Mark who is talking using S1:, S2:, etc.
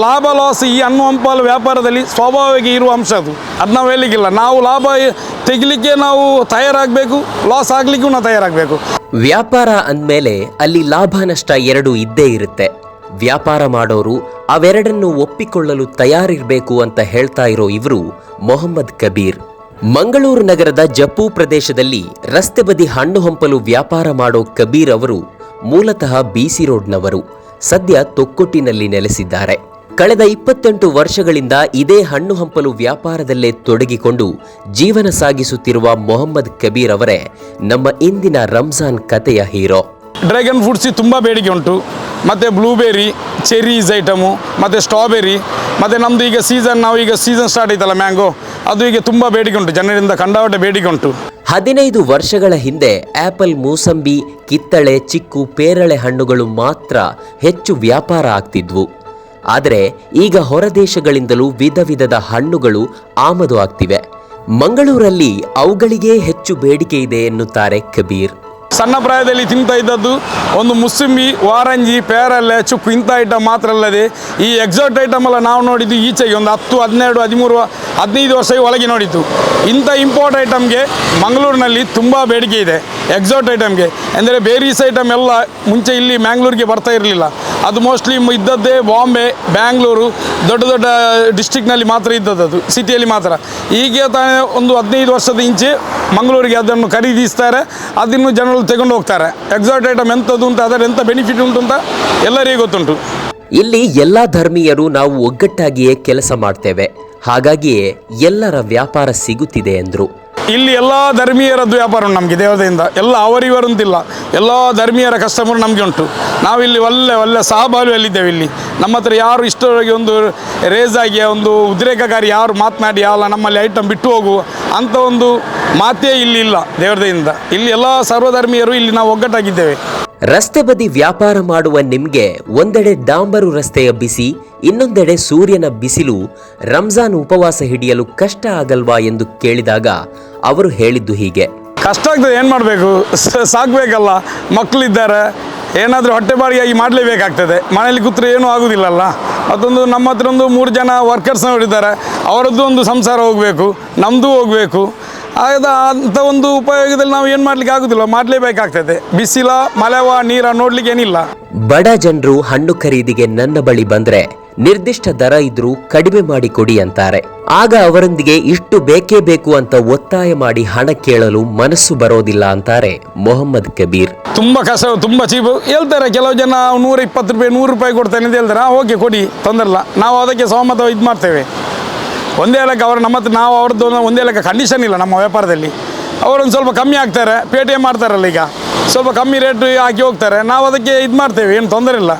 S1: ಲಾಭ ಲಾಸ್ ಈ ಹಣ್ಣು ಹಂಪಲು ವ್ಯಾಪಾರದಲ್ಲಿ ಸ್ವಾಭಾವಿಕ ಇರುವ ಅಂಶ ಅದು. ಅದು ನಾವು ಹೇಳಲಿಕ್ಕಿಲ್ಲ ನಾವು ಲಾಭ ತೆಗಿಲಿಕ್ಕೆ ನಾವು ತಯಾರಾಗಬೇಕು ಲಾಸ್ ಆಗಲಿಕ್ಕೂ ನಾವು ತಯಾರಾಗಬೇಕು.
S2: ವ್ಯಾಪಾರ ಅಂದಮೇಲೆ ಅಲ್ಲಿ ಲಾಭ ನಷ್ಟ ಎರಡೂ ಇದ್ದೇ ಇರುತ್ತೆ. ವ್ಯಾಪಾರ ಮಾಡೋರು ಅವೆರಡನ್ನು ಒಪ್ಪಿಕೊಳ್ಳಲು ತಯಾರಿರಬೇಕು ಅಂತ ಹೇಳ್ತಾ ಇರೋ ಇವರು ಮೊಹಮ್ಮದ್ ಕಬೀರ್. ಮಂಗಳೂರು ನಗರದ ಜಪ್ಪು ಪ್ರದೇಶದಲ್ಲಿ ರಸ್ತೆ ಬದಿ ಹಣ್ಣು ಹಂಪಲು ವ್ಯಾಪಾರ ಮಾಡೋ ಕಬೀರ್ ಅವರು ಮೂಲತಃ ಬಿಸಿ ರೋಡ್ನವರು. ಸದ್ಯ ತೊಕ್ಕೊಟ್ಟಿನಲ್ಲಿ ನೆಲೆಸಿದ್ದಾರೆ. ಕಳೆದ ಇಪ್ಪತ್ತೆಂಟು ವರ್ಷಗಳಿಂದ ಇದೇ ಹಣ್ಣು ಹಂಪಲು ವ್ಯಾಪಾರದಲ್ಲೇ ತೊಡಗಿಕೊಂಡು ಜೀವನ ಸಾಗಿಸುತ್ತಿರುವ ಮೊಹಮ್ಮದ್ ಕಬೀರ್ ಅವರೇ ನಮ್ಮ ಇಂದಿನ ರಂಜಾನ್ ಕಥೆಯ ಹೀರೋ.
S1: ಡ್ರ್ಯಾಗನ್ ಫ್ರೂಟ್ಸಿ ತುಂಬ ಬೇಡಿಕೆ ಉಂಟು. ಮತ್ತು ಬ್ಲೂಬೆರಿ ಚೆರೀಸ್ ಐಟಮು ಮತ್ತು ಸ್ಟ್ರಾಬೆರಿ ಮತ್ತು ನಮ್ಮದು ಈಗ ಸೀಸನ್ ನಾವು ಈಗ ಸೀಸನ್ ಸ್ಟಾರ್ಟ್ ಆಯ್ತಲ್ಲ ಮ್ಯಾಂಗೋ ಅದು ಈಗ ತುಂಬ ಬೇಡಿಕೆ ಉಂಟು. ಜನರಿಂದ ಕಂಡಾವಟೆ ಬೇಡಿಕೆ ಉಂಟು.
S2: ಹದಿನೈದು ವರ್ಷಗಳ ಹಿಂದೆ ಆಪಲ್ ಮೂಸಂಬಿ ಕಿತ್ತಳೆ ಚಿಕ್ಕು ಪೇರಳೆ ಹಣ್ಣುಗಳು ಮಾತ್ರ ಹೆಚ್ಚು ವ್ಯಾಪಾರ ಆಗ್ತಿದ್ವು. ಆದರೆ ಈಗ ಹೊರದೇಶಗಳಿಂದಲೂ ವಿಧ ವಿಧದ ಹಣ್ಣುಗಳು ಆಮದು ಆಗ್ತಿವೆ. ಮಂಗಳೂರಲ್ಲಿ ಅವುಗಳಿಗೆ ಹೆಚ್ಚು ಬೇಡಿಕೆ ಇದೆ ಎನ್ನುತ್ತಾರೆ ಕಬೀರ್.
S1: ಸಣ್ಣ ಪ್ರಾಯದಲ್ಲಿ ತಿಂತಾ ಇದ್ದದ್ದು ಒಂದು ಮುಸುಂಬಿ ವಾರಂಜಿ, ಪೇರಲೆ, ಚುಕ್ಕು ಇಂಥ ಐಟಮ್ ಮಾತ್ರ ಅಲ್ಲದೆ ಈ ಎಕ್ಸಾಟ್ ಐಟಮ್ ಎಲ್ಲ ನಾವು ನೋಡಿದ್ದು ಈಚೆಗೆ ಒಂದು ಹತ್ತು ಹದಿನೆರಡು ಹದಿಮೂರು, ಹದಿನೈದು ವರ್ಷ ಒಳಗೆ ನೋಡಿದ್ದು. ಇಂಥ ಇಂಪೋರ್ಟ್ ಐಟಮ್ಗೆ ಮಂಗಳೂರಿನಲ್ಲಿ ತುಂಬ ಬೇಡಿಕೆ ಇದೆ. ಎಕ್ಸಾಟ್ ಐಟಮ್ಗೆ ಅಂದರೆ ಬೇರೀಸ್ ಐಟಮ್ ಎಲ್ಲ ಮುಂಚೆ ಇಲ್ಲಿ ಮ್ಯಾಂಗ್ಳೂರಿಗೆ ಬರ್ತಾ ಇರಲಿಲ್ಲ. ಅದು ಮೋಸ್ಟ್ಲಿ ಇದ್ದದ್ದೇ ಬಾಂಬೆ ಬ್ಯಾಂಗ್ಳೂರು ದೊಡ್ಡ ದೊಡ್ಡ ಡಿಸ್ಟಿಕ್ನಲ್ಲಿ ಮಾತ್ರ ಇದ್ದದ್ದು ಸಿಟಿಯಲ್ಲಿ ಮಾತ್ರ. ಈಗ ತಾನೇ ಒಂದು ಹದಿನೈದು ವರ್ಷದ ಇಂಚೆ ಮಂಗಳೂರಿಗೆ ಅದನ್ನು ಖರೀದಿಸ್ತಾರೆ, ಅದನ್ನು ಜನರು ತಗೊಂಡು ಹೋಗ್ತಾರೆ. ಎಕ್ಸಾಟ್ ಐಟಮ್ ಎಂಥದ್ದು ಅಂತ ಅದರ ಎಂಥ ಬೆನಿಫಿಟ್ ಉಂಟು ಅಂತ ಎಲ್ಲರಿಗೂ ಗೊತ್ತುಂಟು.
S2: ಇಲ್ಲಿ ಎಲ್ಲ ಧರ್ಮೀಯರು ನಾವು ಒಗ್ಗಟ್ಟಾಗಿಯೇ ಕೆಲಸ ಮಾಡ್ತೇವೆ. ಹಾಗಾಗಿಯೇ ಎಲ್ಲರ ವ್ಯಾಪಾರ ಸಿಗುತ್ತಿದೆ ಎಂದರು.
S1: ಇಲ್ಲಿ ಎಲ್ಲ ಧರ್ಮೀಯರದ್ದು ವ್ಯಾಪಾರ ಉಂಟು ನಮಗೆ ದೇವತೆಯಿಂದ. ಎಲ್ಲ ಅವರಿವರಂತಿಲ್ಲ. ಎಲ್ಲ ಧರ್ಮೀಯರ ಕಸ್ಟಮರ್ ನಮಗೆ ಉಂಟು. ನಾವಿಲ್ಲಿ ಒಳ್ಳೆ ಒಳ್ಳೆ ಸಹಬಾಳ್ವೆಯಲ್ಲಿದ್ದೇವೆ ಇಲ್ಲಿ. ನಮ್ಮ ಹತ್ರ ಯಾರು ಇಷ್ಟವಾಗಿ ಒಂದು ರೇಸ್ ಆಗಿ ಒಂದು ಉದ್ರೇಕಕಾರಿ ಯಾರು ಮಾತನಾಡಿ, ಅಲ್ಲ, ನಮ್ಮಲ್ಲಿ ಐಟಮ್ ಬಿಟ್ಟು ಹೋಗು. ಅಂತ ಒಂದು ಮಾತೇ ಇಲ್ಲಿ ಇಲ್ಲ ದೇವರದೆಯಿಂದ ಇಲ್ಲಿ ಎಲ್ಲ ಸರ್ವಧರ್ಮೀಯರು ಇಲ್ಲಿ ನಾವು ಒಗ್ಗಟ್ಟಾಗಿದ್ದೇವೆ.
S2: ರಸ್ತೆ ಬದಿ ವ್ಯಾಪಾರ ಮಾಡುವ ನಿಮಗೆ ಒಂದೆಡೆ ಡಾಂಬರು ರಸ್ತೆಯ ಬಿಸಿ, ಇನ್ನೊಂದೆಡೆ ಸೂರ್ಯನ ಬಿಸಿಲು, ರಂಜಾನ್ ಉಪವಾಸ ಹಿಡಿಯಲು ಕಷ್ಟ ಆಗಲ್ವಾ ಎಂದು ಕೇಳಿದಾಗ ಅವರು ಹೇಳಿದ್ದು ಹೀಗೆ.
S1: ಕಷ್ಟ ಆಗ್ತದೆ ಏನು ಮಾಡಬೇಕು? ಸಾಕಬೇಕಲ್ಲ. ಮಕ್ಕಳಿದ್ದಾರೆ ಏನಾದರೂ ಹೊಟ್ಟೆ ಬಾಡಿಗೆಯಾಗಿ ಮಾಡಲೇಬೇಕಾಗ್ತದೆ. ಮನೇಲಿ ಕೂತ್ರೆ ಏನೂ ಆಗೋದಿಲ್ಲಲ್ಲ. ಮತ್ತೊಂದು ನಮ್ಮ ಹತ್ರ ಒಂದು ಮೂರು ಜನ ವರ್ಕರ್ಸ್ನವರಿದ್ದಾರೆ ಅವರದ್ದು ಒಂದು ಸಂಸಾರ ಹೋಗಬೇಕು ನಮ್ಮದು ಹೋಗಬೇಕು. ಆದ ಅಂಥ ಒಂದು ಉಪಯೋಗದಲ್ಲಿ ನಾವು ಏನು ಮಾಡಲಿಕ್ಕೆ ಆಗೋದಿಲ್ಲ ಮಾಡಲೇಬೇಕಾಗ್ತದೆ. ಬಿಸಿಲ ಮಳೆವ ನೀರ ನೋಡ್ಲಿಕ್ಕೆ ಏನಿಲ್ಲ.
S2: ಬಡ ಜನರು ಹಣ್ಣು ಖರೀದಿಗೆ ನನ್ನ ಬಳಿ ಬಂದ್ರೆ ನಿರ್ದಿಷ್ಟ ದರ ಇದ್ರೂ ಕಡಿಮೆ ಮಾಡಿ ಕೊಡಿ ಅಂತಾರೆ. ಆಗ ಅವರೊಂದಿಗೆ ಇಷ್ಟು ಬೇಕೇ ಬೇಕು ಅಂತ ಒತ್ತಾಯ ಮಾಡಿ ಹಣ ಕೇಳಲು ಮನಸ್ಸು ಬರೋದಿಲ್ಲ ಅಂತಾರೆ ಮೊಹಮ್ಮದ್ ಕಬೀರ್.
S1: ತುಂಬಾ ಕಸ, ತುಂಬಾ ಚೀಪು. ಹೇಳ್ತಾರೆ, ಕೆಲವು ಜನ ನೂರ ಇಪ್ಪತ್ತು ರೂಪಾಯಿ, ನೂರು ರೂಪಾಯಿ ಕೊಡ್ತೇನೆ ಅಂತ ಹೇಳ್ತಾರೆ. ಓಕೆ, ಕೊಡಿ ತೊಂದರಲ್ಲ ನಾವು ಅದಕ್ಕೆ ಸಹಮತ ಇದು ಮಾಡ್ತೇವೆ. ಒಂದೇ ಲೆಕ್ಕ, ಅವರು ನಮ್ಮ ಹತ್ರ, ನಾವು ಅವ್ರದ್ದು ಒಂದು- ಲೆಕ್ಕ ಕಂಡೀಷನ್ ಇಲ್ಲ ನಮ್ಮ ವ್ಯಾಪಾರದಲ್ಲಿ. ಅವರೊಂದು ಸ್ವಲ್ಪ ಕಮ್ಮಿ ಆಗ್ತಾರೆ ಪೇಟಿಎಂ ಮಾಡ್ತಾರಲ್ಲ ಈಗ. ಸ್ವಲ್ಪ ಕಮ್ಮಿ ರೇಟ್ ಹಾಕಿ ಹೋಗ್ತಾರೆ. ನಾವು ಅದಕ್ಕೆ ಇದು ಮಾಡ್ತೇವೆ, ಏನು ತೊಂದರೆ ಇಲ್ಲ.